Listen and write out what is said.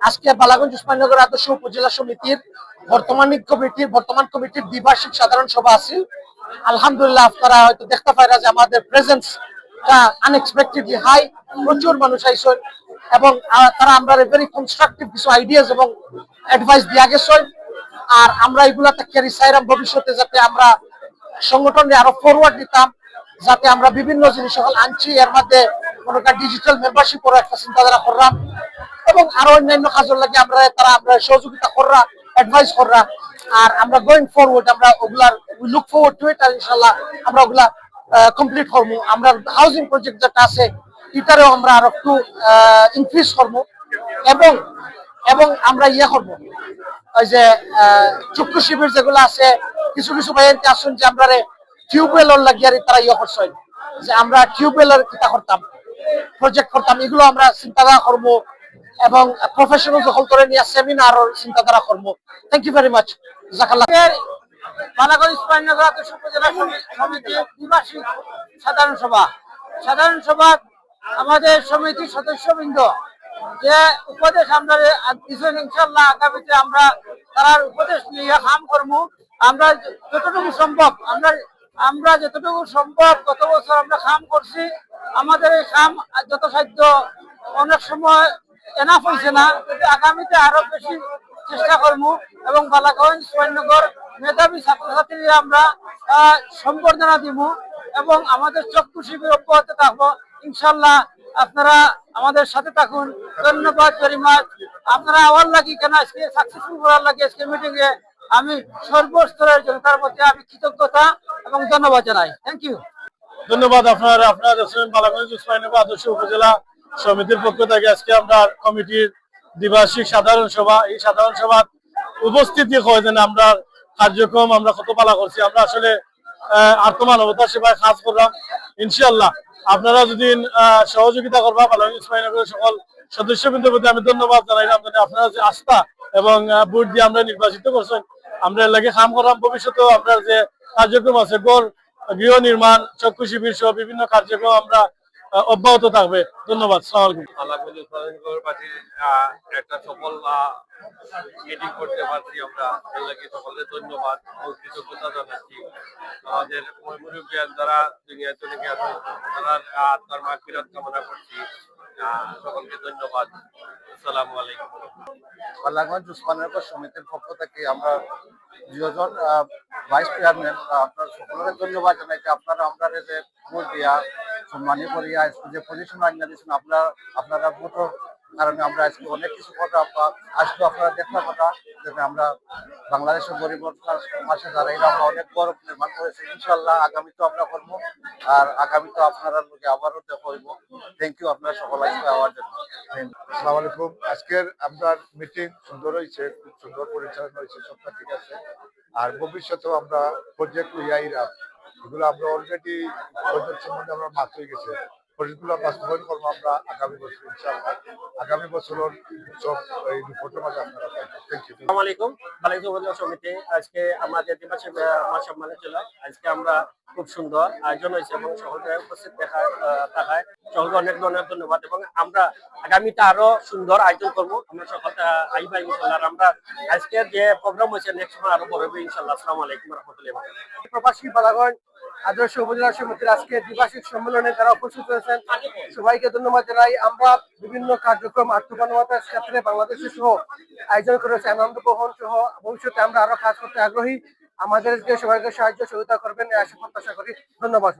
আজকে বালাগঞ্জ উসমাননগর আদর্শ উপজেলা সমিতির বর্তমান কমিটির বর্তমান কমিটির দ্বিবার্ষিক সাধারণ সভা আছে। আলহামদুলিল্লাহ আপনারা হয়তো দেখতে পাইরা যে আমাদের প্রেজেন্সটা আনএক্সপেক্টেডলি হাই প্রচুর মানুষ আইসন এবং তারা আমরা ভেরি কনস্ট্রাকটিভ কিছু আইডিয়াস এবং অ্যাডভাইস দিয়া গেছেন আর আমরা এগুলাতে ক্যারি চাইরাম ভবিষ্যতে যাতে আমরা সংগঠনে আরও ফরওয়ার্ড দিতাম যাতে আমরা বিভিন্ন জিনিস আনছি। এর মধ্যে মনে ডিজিটাল মেম্বারশিপ একটা চিন্তাধারা করলাম এবং আরও অন্যান্য কাজের লাগে আমরা তারা আমরা সহযোগিতা কররা অ্যাডভাইস কররা। আর আমরা গোয়িং ফরওয়ার্ড আমরা ওগুলার we look forward to it আর ইনশাআল্লাহ আমরা ওগুলা কমপ্লিট করব। আমরা হাউজিং প্রজেক্ট যেটা আছে, এটারেও আমরা আরও একটু ইনক্রিজ করব। এবং এবং আমরা ইয়ে করব। ওই যে চক্ষু শিবির যেগুলো আছে, কিছু কিছু ভাইয়ানকে আসুন যে আমরা টিউবওয়েল লাগিয়ে তারা ইয়ে করছেন। যে আমরা টিউবওয়েলের কিতা করতাম। প্রজেক্ট করতাম, এগুলো আমরা চিন্তাধারা করব এবং প্রফেশনাল দখল করে নিয়ে সেমিনার চিন্তাধারা করব। থ্যাংক ইউ ভেরি মাচ জাকাল্লাহ। সমিতির যে উপদেশ আমরা আমরা তার উপদেশ নিয়ে কাম আমরা যতটুকু সম্ভব, আমরা আমরা যতটুকু সম্ভব গত বছর আমরা কাম করছি। আমাদের এই কাম যত সাধ্য অনেক সময় এনাফ হয়েছে না আগামীতে আরও বেশি চেষ্টা করব এবং বালাগঞ্জ সোয়ানগর মেধাবী ছাত্রছাত্রীরা আমরা সম্বর্ধনা দিব এবং আমাদের চক্ষু শিবির অব্যাহত থাকব। ইনশাল্লাহ আপনারা আমাদের সাথে থাকুন। ধন্যবাদ ভেরি মাচ আপনারা আমার লাগি কেন? আজকে সাকসেসফুল করার লাগে আজকে মিটিং এ। আমি সর্বস্তরের জনতার প্রতি আমি কৃতজ্ঞতা এবং ধন্যবাদ জানাই। থ্যাংক ইউ ধন্যবাদ আপনার আপনারা বালাগঞ্জ উসমানীনগর আদর্শ উপজেলা সমিতির পক্ষ থেকে আজকে আমরা কমিটির দ্বিবার্ষিক সাধারণ সভা এই সাধারণ সভা উপস্থিতি হয় যেন আমরা কার্যক্রম আমরা কত পালা করছি আমরা আসলে আহ, আত্মমানবতা সেবায় কাজ করলাম। ইনশাল্লাহ আপনারা যদি সহযোগিতা করবা বালাগঞ্জ উসমানীনগরের সকল সদস্যবৃন্দের প্রতি আমি ধন্যবাদ জানাইলাম যেন আপনারা যে আস্থা এবং ভোট দিয়ে আমরা নির্বাচিত করছেন আমরা এর লাগে কাম করলাম। ভবিষ্যতেও আপনার যে কার্যক্রম আছে গড় গৃহ নির্মাণ চক্ষু শিবির সহ বিভিন্ন কার্যক্রম আমরা আহ, অব্যাহত থাকবে। ধন্যবাদ একটা সফল মিটিং করতে পারছি আমরা। এর লাগে সকলের ধন্যবাদ ও কৃতজ্ঞতা জানাচ্ছি। আমাদের যারা দুনিয়া চলে গেছে তারা আত্মার কামনা করছি। সকলকে ধন্যবাদ। আসসালামু আলাইকুম। উসমাননগর সমিতির পক্ষ থেকে আমরা দুজন ভাইস চেয়ারম্যান আপনার সকলের ধন্যবাদ জানাইতে আপনারা আমরা যে ভোট দিয়া সম্মানী করিয়া যে পজিশন আনিয়ে দিয়েছেন আপনারা আপনারা ভোটের কারণে আমরা আজকে অনেক কিছু কথা আমরা আসব আপনারা দেখার কথা, যাতে আমরা বাংলাদেশের গরিব পাশে দাঁড়াই আমরা অনেক বড় নির্মাণ করেছি। ইনশাল্লাহ আগামী তো আমরা করব, আর আগামী তো আপনারা লোকে আবারও দেখা হইব। থ্যাংক ইউ আপনারা সকল আসবে হওয়ার জন্য। আসসালামু আলাইকুম। আজকের আপনার মিটিং সুন্দর হয়েছে, খুব সুন্দর পরিচালনা হয়েছে, সবটা ঠিক আছে। আর ভবিষ্যতেও আমরা প্রজেক্ট ইয়াইরা, এগুলো আমরা অলরেডি প্রজেক্ট সম্বন্ধে আমরা মাত হয়ে গেছে। প্রজেক্টগুলো বাস্তবায়ন করব আমরা আগামী বছর, ইনশাআল্লাহ। আগামী বছরের এই রিপোর্টের মাঝে আপনারা আসসালামু আলাইকুম। সমিতি। আজকে আমাদের সম্মানে ছিল আজকে আমরা খুব সুন্দর আয়োজন হয়েছে এবং সকলকে উপস্থিত দেখায় থাকায় সকলকে অনেক ধরনের ধন্যবাদ এবং আমরা আগামীতে আরও সুন্দর আয়োজন করব। আমরা সকলকে আইবা ইনশাল্লাহ আমরা আজকে যে প্রোগ্রাম হয়েছে নেক্সট আরও বড় হবে ইনশাল্লাহ আসসালামু আলাইকুম রহমতুল্লাহ প্রবাসী বালাগঞ্জ আদর্শ উপজেলা সমিতির আজকে দ্বিবার্ষিক সম্মেলনে তারা উপস্থিত হয়েছেন সবাইকে ধন্যবাদ জানাই। আমরা বিভিন্ন কার্যক্রম আত্মমানবতার ক্ষেত্রে বাংলাদেশের সহ আয়োজন করেছে আনন্দ বহন সহ। ভবিষ্যতে আমরা আরও কাজ করতে আগ্রহী। আমাদেরকে সবাইকে সাহায্য সহযোগিতা করবেন আশা প্রত্যাশা করি। ধন্যবাদ।